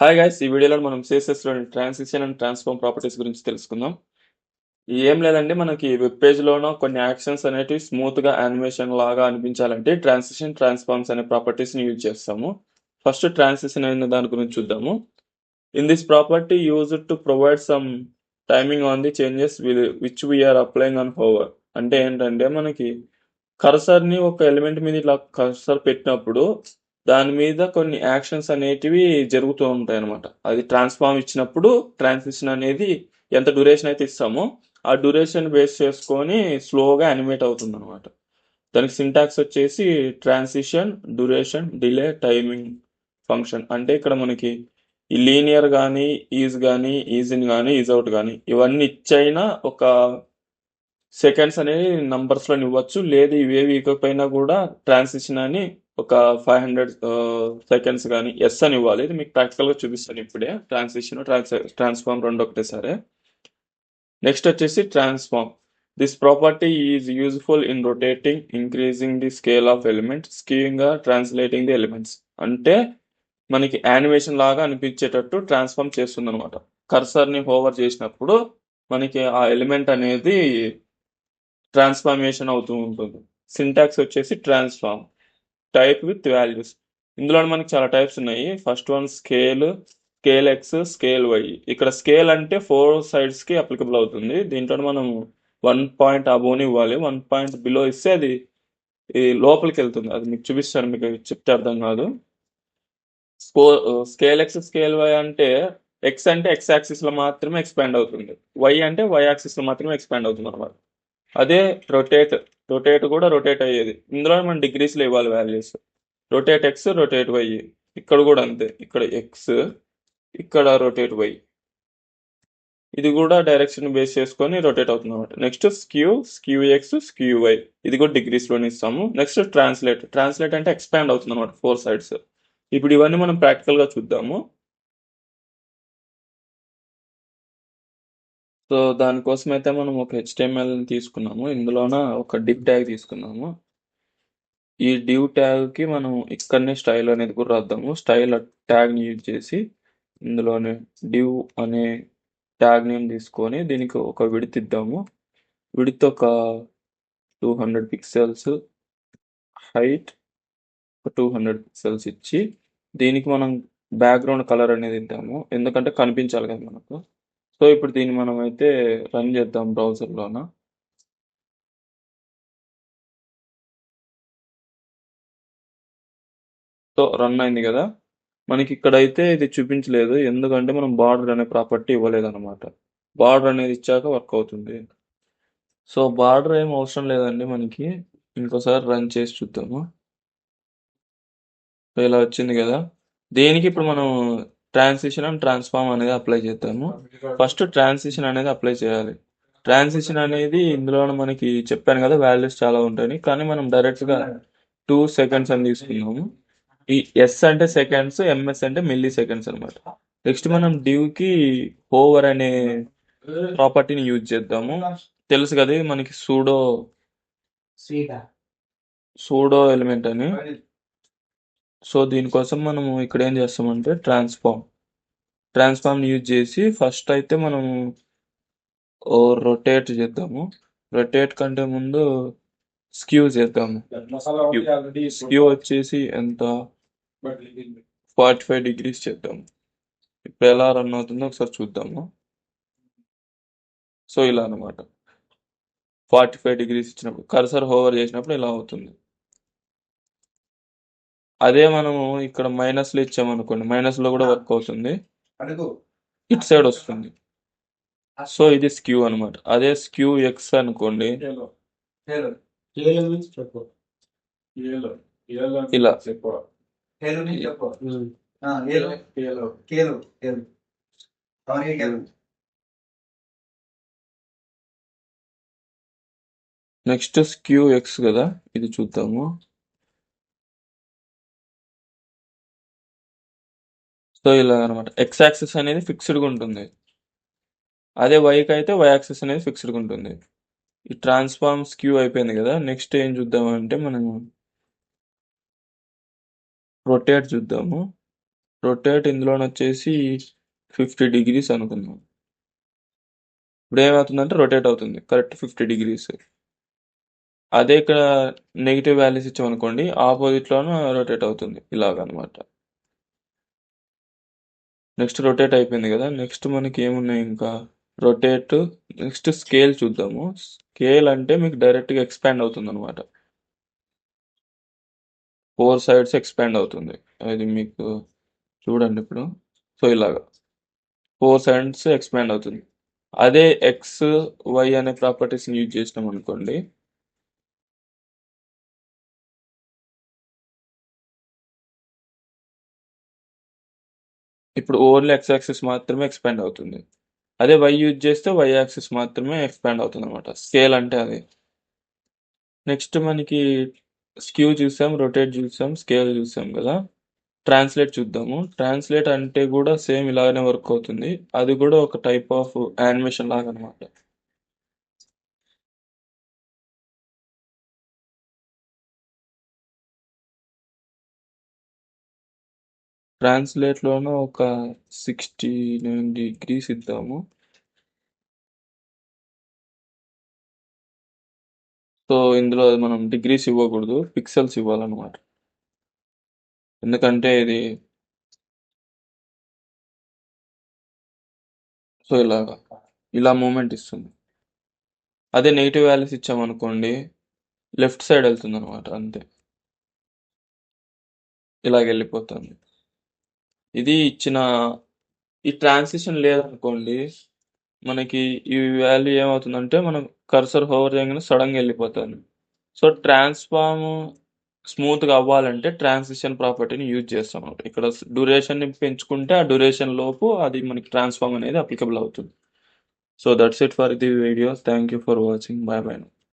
Hi guys ఈ వీడియోలో మనం CSS లోని ట్రాన్సిషన్ అండ్ ట్రాన్స్ఫార్మ్ ప్రాపర్టీస్ గురించి తెలుసుకుందాం. ఏం లేదండి మనకి వెబ్ పేజ్ లోనో కొన్ని యాక్షన్స్ అనేటివి స్మూత్గా యానిమేషన్ లాగా అనిపించాలంటే ట్రాన్సిషన్ ట్రాన్స్ఫార్మ్స్ అనే ప్రాపర్టీస్ని యూజ్ చేస్తాము. ఫస్ట్ ట్రాన్సిషన్ అయిన దాని గురించి చూద్దాము. In this property use to provide some timing on the changes which we are applying on hover అంటే ఏంటంటే మనకి కర్సర్ని ఒక ఎలిమెంట్ మీద ఇట్లా కర్సర్ పెట్టినప్పుడు దాని మీద కొన్ని యాక్షన్స్ అనేటివి జరుగుతూ ఉంటాయి అనమాట అది ట్రాన్స్ఫార్మ్ ఇచ్చినప్పుడు ట్రాన్సిషన్ అనేది ఎంత డ్యూరేషన్ అయితే ఇస్తామో ఆ డ్యూరేషన్ బేస్ చేసుకొని స్లోగా యానిమేట్ అవుతుంది అనమాట దానికి సింటాక్స్ వచ్చేసి transition duration delay timing function అంటే ఇక్కడ మనకి ఈ లీనియర్ కానీ ఈజ్ కానీ ఈజ్ ఇన్ కానీ ఈజ్ అవుట్ కానీ ఇవన్నీ ఇచ్చైనా ఒక సెకండ్స్ అనేది నంబర్స్లోని లో ఇవ్వచ్చు. లేదు ఇవేవి ఇవ్వకపోయినా కూడా ట్రాన్సిషన్ అని ఒక ఫైవ్ హండ్రెడ్ సెకండ్స్ కానీ ఎస్ అని ఇవ్వాలి. ఇది మీకు ప్రాక్టికల్గా గా చూపిస్తాను ఇప్పుడే. ట్రాన్సిషన్ ట్రాన్స్ ట్రాన్స్ఫార్మ్ రెండు ఒకటేసారి నెక్స్ట్ వచ్చేసి transform this property is useful in rotating increasing the scale of elements skewing translating the elements అంటే మనకి యానిమేషన్ లాగా అనిపించేటట్టు ట్రాన్స్ఫార్మ్ చేస్తుంది అనమాట కర్సర్ని హోవర్ చేసినప్పుడు మనకి ఆ ఎలిమెంట్ అనేది ట్రాన్స్ఫార్మేషన్ అవుతూ ఉంటుంది. సింటాక్స్ వచ్చేసి ట్రాన్స్ఫార్మ్. Type with values. ఇందులో మనకి చాలా టైప్స్ ఉన్నాయి. First one scale scale X scale Y. ఇక్కడ స్కేల్ అంటే ఫోర్ సైడ్స్కి అప్లికబుల్ అవుతుంది. దీంట్లో మనం వన్ పాయింట్ అబోని ఇవ్వాలి. వన్ పాయింట్ బిలో ఇస్తే అది ఈ లోపలికి వెళ్తుంది. అది మీకు చూపిస్తాను. మీకు చెప్తే అర్థం కాదు. స్కో స్కేల్ ఎక్స్ స్కేల్ వై అంటే ఎక్స్ అంటే ఎక్స్ యాక్సిస్లో మాత్రమే ఎక్స్పాండ్ అవుతుంది. వై అంటే వై యాక్సిస్లో మాత్రమే ఎక్స్పాండ్ అవుతుంది అనమాట అదే రొటేట్ రొటేట్ కూడా రొటేట్ అయ్యేది. ఇందులో మనం డిగ్రీస్లో ఇవ్వాలి values rotate X rotate Y ఇక్కడ కూడా అంతే. ఇక్కడ ఎక్స్ ఇక్కడ రొటేట్ వై ఇది కూడా డైరెక్షన్ బేస్ చేసుకొని రొటేట్ అవుతుంది అనమాట next skew skew X skew Y ఇది కూడా డిగ్రీస్లోనే ఇస్తాము. నెక్స్ట్ ట్రాన్స్లేట్ ట్రాన్స్లేట్ అంటే ఎక్స్పాండ్ అవుతుంది అనమాట ఫోర్ సైడ్స్ ఇప్పుడు ఇవన్నీ మనం ప్రాక్టికల్గా చూద్దాము. సో దానికోసం అయితే మనం ఒక హెచ్టిఎంఎల్ తీసుకున్నాము. ఇందులోన ఒక డివ్ ట్యాగ్ తీసుకున్నాము. ఈ డివ్ ట్యాగ్కి మనం ఇక్కడనే స్టైల్ అనేది కూడా రాద్దాము. స్టైల్ ట్యాగ్ని యూజ్ చేసి ఇందులోనే డివ్ అనే ట్యాగ్ నేమ్ తీసుకొని దీనికి ఒక విడత్ ఇద్దాము. విడత్ ఒక టూ హండ్రెడ్ పిక్సెల్స్ హైట్ ఒక టూ హండ్రెడ్ పిక్సెల్స్ ఇచ్చి దీనికి మనం బ్యాక్గ్రౌండ్ కలర్ అనేది ఇద్దాము. ఎందుకంటే కనిపించాలి కదా మనకు. సో ఇప్పుడు దీన్ని మనం అయితే రన్ చేద్దాం బ్రౌజర్లోన? సో రన్ అయింది కదా? మనకి ఇక్కడైతే ఇది చూపించలేదు. ఎందుకంటే మనం బార్డర్ అనే ప్రాపర్టీ ఇవ్వలేదు అనమాట బార్డర్ అనేది ఇచ్చాక వర్క్ అవుతుంది. సో బార్డర్ ఏం అవసరం లేదండి మనకి. ఇంకోసారి రన్ చేసి చూద్దాము. ఇలా వచ్చింది కదా? దేనికి ఇప్పుడు మనం ట్రాన్సిషన్ అండ్ ట్రాన్స్ఫార్మ్ అనేది అప్లై చేద్దాము. ఫస్ట్ ట్రాన్సిషన్ అనేది అప్లై చేయాలి. ట్రాన్సిషన్ అనేది ఇందులో మనకి చెప్పాను కదా వాల్యూస్ చాలా ఉంటాయి కానీ మనం డైరెక్ట్గా టూ సెకండ్స్ అని తీసుకున్నాము ఈ ఎస్ అంటే సెకండ్స్ ఎంఎస్ అంటే మిల్లీ సెకండ్స్ అనమాట నెక్స్ట్ మనం డివ్కి ఓవర్ అనే ప్రాపర్టీని యూజ్ చేద్దాము. తెలుసు కదా మనకి సూడో సూడో ఎలిమెంట్ అని. సో దీనికోసం మనం ఇక్కడ ఏం చేస్తామంటే ట్రాన్స్ఫార్మ్ ట్రాన్స్ఫార్మ్ యూజ్ చేసి ఫస్ట్ అయితే మనం రొటేట్ చేద్దాము. రొటేట్ కంటే ముందు స్క్యూ చేద్దాము. స్క్యూ వచ్చేసి ఎంత? ఫార్టీ ఫైవ్ డిగ్రీస్ చేద్దాము. ఇప్పుడు ఎలా రన్ అవుతుందో ఒకసారి చూద్దాము. సో ఇలా అనమాట ఫార్టీ ఫైవ్ డిగ్రీస్ ఇచ్చినప్పుడు కర్సర్ హోవర్ చేసినప్పుడు ఇలా అవుతుంది. అదే మనము ఇక్కడ మైనస్లో ఇచ్చామనుకోండి మైనస్లో కూడా వర్క్ అవుతుంది. ఇటు సైడ్ వస్తుంది. సో ఇది స్క్యూ అన్నమాట. అదే స్క్యూ ఎక్స్ అనుకోండి. ఇలా. నెక్స్ట్ స్క్యూ ఎక్స్ కదా. ఇది చూద్దాము. సో ఇలా అనమాట ఎక్స్ యాక్సిస్ అనేది ఫిక్స్డ్గా ఉంటుంది అదే వైకి అయితే వై యాక్సిస్ అనేది ఫిక్స్డ్గా ఉంటుంది ఈ ట్రాన్స్ఫార్మ్ స్క్యూ అయిపోయింది కదా నెక్స్ట్ ఏం చూద్దామంటే మనం రొటేట్ చూద్దాము రొటేట్ ఇందులోనొచ్చేసి 50 డిగ్రీస్ అనుకుందాం. ఇప్పుడేమవుతుందంటే రొటేట్ అవుతుంది. Correct 50 degrees. అదే ఇక్కడ నెగిటివ్ వాల్యూస్ ఇచ్చామనుకోండి ఆపోజిట్లోనూ రొటేట్ అవుతుంది. ఇలాగనమాట. నెక్స్ట్ రొటేట్ అయిపోయింది కదా నెక్స్ట్ మనకి ఏమున్నాయి ఇంకా రొటేట్ నెక్స్ట్ స్కేల్ చూద్దాము. స్కేల్ అంటే మీకు డైరెక్ట్‌గా ఎక్స్‌పాండ్ అవుతుంది అనమాట ఫోర్ సైడ్స్ ఎక్స్‌పాండ్ అవుతుంది. అది మీకు చూడండి ఇప్పుడు. సో, ఇలాగా. ఫోర్ సైడ్స్ ఎక్స్‌పాండ్ అవుతుంది. అదే ఎక్స్, వై అనే ప్రాపర్టీస్‌ని యూజ్ చేసినాం అనుకోండి ఇప్పుడు ఓన్లీ ఎక్స్ యాక్సిస్ మాత్రమే ఎక్స్‌పాండ్ అవుతుంది. అదే వై యూజ్ చేస్తే వై యాక్సిస్ మాత్రమే ఎక్స్‌పాండ్ అవుతుందనమాట. స్కేల్ అంటే అది. నెక్స్ట్ మనకి స్క్యూ చూసాం, రొటేట్ చూసాం, స్కేల్ చూసాం కదా ట్రాన్స్‌లేట్ చూద్దాము. ట్రాన్స్‌లేట్ అంటే కూడా సేమ్ ఇలాగనే వర్క్ అవుతుంది. అది కూడా ఒక టైప్ ఆఫ్ యానిమేషన్ లాగా అనమాట ట్రాన్స్లేట్లోనూ ఒక 69 డిగ్రీస్ ఇద్దాము. సో, ఇందులో మనం డిగ్రీస్ ఇవ్వకూడదు. పిక్సెల్స్ ఇవ్వాలనమాట. ఎందుకంటే ఇది సో, ఇలాగా. ఇలా మూమెంట్ ఇస్తుంది. అదే నెగిటివ్ వాల్యూస్ ఇచ్చామనుకోండి లెఫ్ట్ సైడ్ వెళ్తుంది అనమాట అంతే. ఇలాగ వెళ్ళిపోతుంది ఇది ఇచ్చిన ఈ ట్రాన్సిషన్ లేదనుకోండి మనకి ఈ వాల్యూ ఏమవుతుందంటే మనం కర్సర్ హోవర్ చేయగానే సడెన్‌గా వెళ్ళిపోతుంది సో, ట్రాన్స్‌ఫార్మ్ స్మూత్‌గా అవ్వాలంటే ట్రాన్సిషన్ ప్రాపర్టీని యూజ్ చేస్తాం అనమాట ఇక్కడ స్ డ్యూరేషన్‌ని పెంచుకుంటే ఆ డ్యూరేషన్ లోపు అది మనకి ట్రాన్స్‌ఫార్మ్ అనేది అప్లికబుల్ అవుతుంది. So, that's it for the video. Thank you for watching. Bye bye